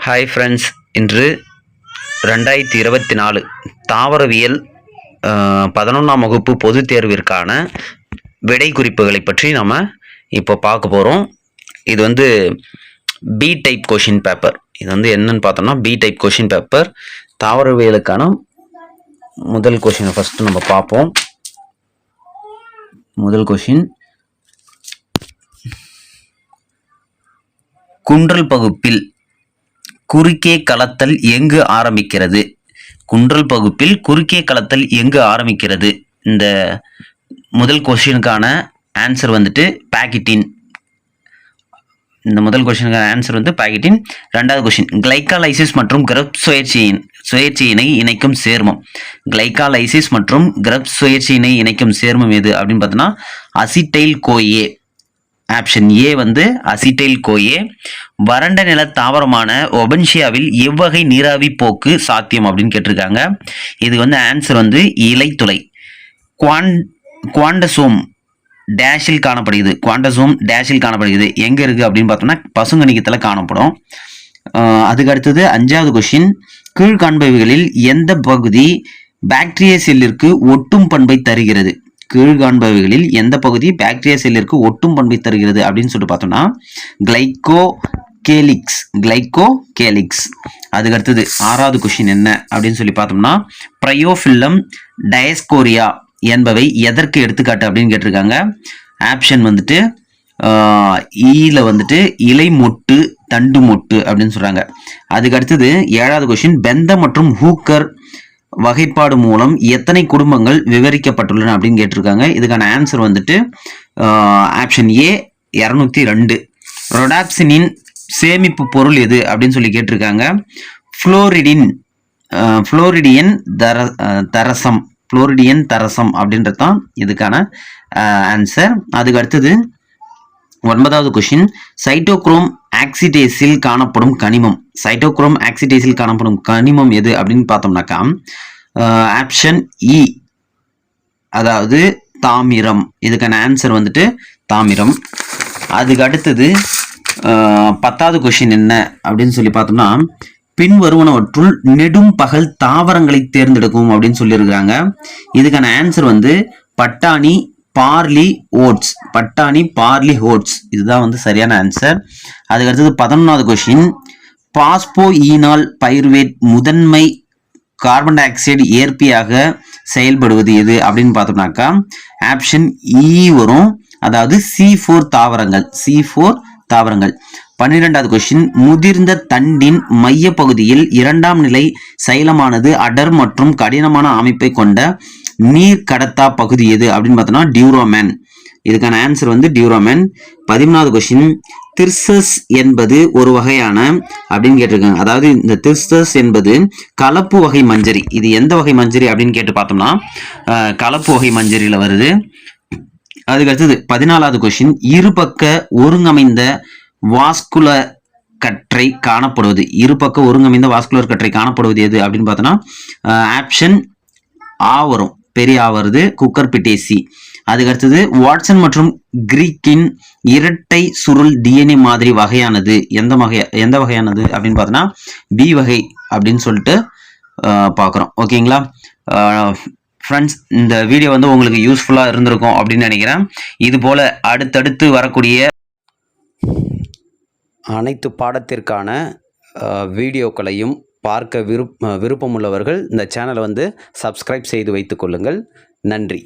Hi friends இன்று ரெண்டாயிரத்தி இருபத்தி நாலு தாவரவியல் பதினொன்றாம் வகுப்பு பொதுத் தேர்விற்கான விடை குறிப்புகளை பற்றி நம்ம இப்போ பார்க்க போகிறோம் இது வந்து பி டைப் கொஷின் பேப்பர் இது வந்து என்னன்னு பார்த்தோம்னா பி டைப் கொஷின் பேப்பர் தாவரவியலுக்கான முதல் கொஷினை ஃபஸ்ட்டு நம்ம பார்ப்போம். முதல் கொஷின் குன்றல் பகுப்பில் குறுக்கே கலத்தல் எங்கு ஆரம்பிக்கிறது? குன்றல் பகுப்பில் குறுக்கே கலத்தல் எங்கு ஆரம்பிக்கிறது? இந்த முதல் கொஸ்டினுக்கான ஆன்சர் வந்துட்டு பாக்கெட்டின் இந்த முதல் கொஸ்டினுக்கான ஆன்சர் வந்து பாக்கெட்டின் ரெண்டாவது கொஸ்டின் கிளைக்காலைசிஸ் மற்றும் கிரப் சுயற்சியின் சுயற்சியினை இணைக்கும் சேர்மம். கிளைக்காலைசிஸ் மற்றும் கிரப் சுயற்சியினை இணைக்கும் சேர்மம் எது அப்படின்னு பார்த்தோன்னா அசிட்டைல் கோயே ஆப்ஷன் ஏ வந்து அசிட்டைல் கோயே. வறண்ட நில தாவரமான ஒபன்ஷியாவில் எவ்வகை நீராவி போக்கு சாத்தியம் அப்படின்னு கேட்டிருக்காங்க. இது வந்து ஆன்சர் வந்து இலைத்துளை. குவான் குவாண்டசோம் டேஷில் காணப்படுகிறது. குவாண்டசோம் டேஷில் காணப்படுகிறது. எங்கே இருக்குது அப்படின்னு பார்த்தோம்னா பசுங்கணிக்கத்தில் காணப்படும். அதுக்கு அடுத்தது அஞ்சாவது கொஷின் கீழ்காண்பவைகளில் எந்த பகுதி பாக்டீரிய செல்லிற்கு ஒட்டும் பண்பை தருகிறது? கீழ்காண்பவைகளில் எந்த பகுதி பாக்டீரியா செல்லிற்கு ஒட்டும் பண்பை தருகிறது அப்படின்னு சொல்லிட்டு பார்த்தோம்னா கிளைகோ கேலிக்ஸ் கிளைகோ கேலிக்ஸ் அதுக்கு அடுத்தது ஆறாவது கொஷின் என்ன அப்படின்னு சொல்லி பார்த்தோம்னா ப்ரையோஃபில்லம் டயஸ்கோரியா என்பவை எதற்கு எடுத்துக்காட்டு அப்படின்னு கேட்டிருக்காங்க. ஆப்ஷன் வந்துட்டு ஈல e வந்துட்டு இலை மொட்டு தண்டு மொட்டு அப்படின்னு சொல்கிறாங்க அதுக்கு அடுத்தது ஏழாவது கொஷின் பெந்த மற்றும் ஹூக்கர் வகைப்பாடு மூலம் எத்தனை குடும்பங்கள் விவரிக்கப்பட்டுள்ளன அப்படின்னு கேட்டிருக்காங்க. இதுக்கான ஆன்சர் வந்துட்டு ஆப்ஷன் ஏ இரநூத்தி ரெண்டு. ரொடாப்சினின் சேமிப்பு பொருள் எது அப்படின்னு சொல்லி கேட்டிருக்காங்க. ஃப்ளோரிடின் ஃப்ளோரிடியன் தர தரசம் ஃப்ளோரிடியன் தரசம் அப்படின்றது தான் இதுக்கான ஆன்சர் அதுக்கு அடுத்தது ஒன்பதாவது கொஷின் சைட்டோக்ரோம் ஆக்சிடேஸில் காணப்படும் கனிமம். சைட்டோக்ரோம் ஆக்சிடேஸில் காணப்படும் கனிமம் எது அப்படின்னு பார்த்தோம்னாக்கா ஆப்ஷன் இ e. அதாவது தாமிரம். இதுக்கான ஆன்சர் வந்துட்டு தாமிரம். அதுக்கு அடுத்தது பத்தாவது கொஷின் என்ன அப்படின்னு சொல்லி பார்த்தோம்னா பின்வருவனவற்றுள் நெடும் பகல் தாவரங்களை தேர்ந்தெடுக்கும் அப்படின்னு சொல்லியிருக்கிறாங்க. இதுக்கான ஆன்சர் வந்து பட்டாணி பார்லி ஓட்ஸ் பட்டாணி பார்லி ஓட்ஸ். இதுதான் வந்து சரியான ஆன்சர் அதுக்கு அடுத்தது பதினொன்றாவது கொஷின் பாஸ்போ ஈனால் பைருவேட் முதன்மை கார்பன் டை ஆக்சைடு ஏற்பியாக செயல்படுவது எது அப்படின்னு பார்த்தோம்னாக்கா ஆப்ஷன் இ e வரும். அதாவது சி ஃபோர் தாவரங்கள் சி ஃபோர் தாவரங்கள். பன்னிரெண்டாவது கொஸ்டின் முதிர்ந்த தண்டின் மைய பகுதியில் இரண்டாம் நிலை சைலமானது அடர் மற்றும் கடினமான அமைப்பை கொண்ட நீர் கடத்தா பகுதி எது அப்படின்னு பார்த்தோம்னா டியூரோமேன். இதுக்கான ஆன்சர் வந்து டியூரோமேன். பதிமூணாவது கொஸ்டின் திர்சஸ் என்பது ஒரு வகையான அப்படின்னு கேட்டிருக்காங்க. அதாவது இந்த திர்சஸ் என்பது கலப்பு வகை மஞ்சரி. இது எந்த வகை மஞ்சரி அப்படின்னு கேட்டு பார்த்தோம்னா கலப்பு வகை மஞ்சரியில் வருது. அதுக்கு அடுத்தது பதினாலாவது கொஸ்டின் இருபக்க ஒருங்கமைந்த வாஸ்குலர் கற்றை காணப்படுவது. இருபக்க ஒருங்கமைந்த வாஸ்குலர் கற்றை காணப்படுவது எது அப்படின்னு பார்த்தோன்னா ஆப்ஷன் ஆ வரும். பெரிய வருது குக்கர் பிட்டேசி. அதுக்கு அடுத்தது வாட்சன் மற்றும் கிரீக்கின் இரட்டை சுருள் டிஎன்ஏ மாதிரி வகையானது. எந்த வகை எந்த வகையானது அப்படின்னு பார்த்தோன்னா பி வகை அப்படின்னு சொல்லிட்டு பார்க்குறோம். ஓகேங்களா? ஃப்ரெண்ட்ஸ் இந்த வீடியோ வந்து உங்களுக்கு யூஸ்ஃபுல்லாக இருந்திருக்கும் அப்படின்னு நினைக்கிறேன். இது போல் அடுத்தடுத்து வரக்கூடிய அனைத்து பாடத்திற்கான வீடியோக்களையும் பார்க்க விருப் விருப்பமுள்ளவர்கள் இந்த சேனலை வந்து சப்ஸ்கிரைப் செய்து வைத்துக்கொள்ளுங்கள் நன்றி.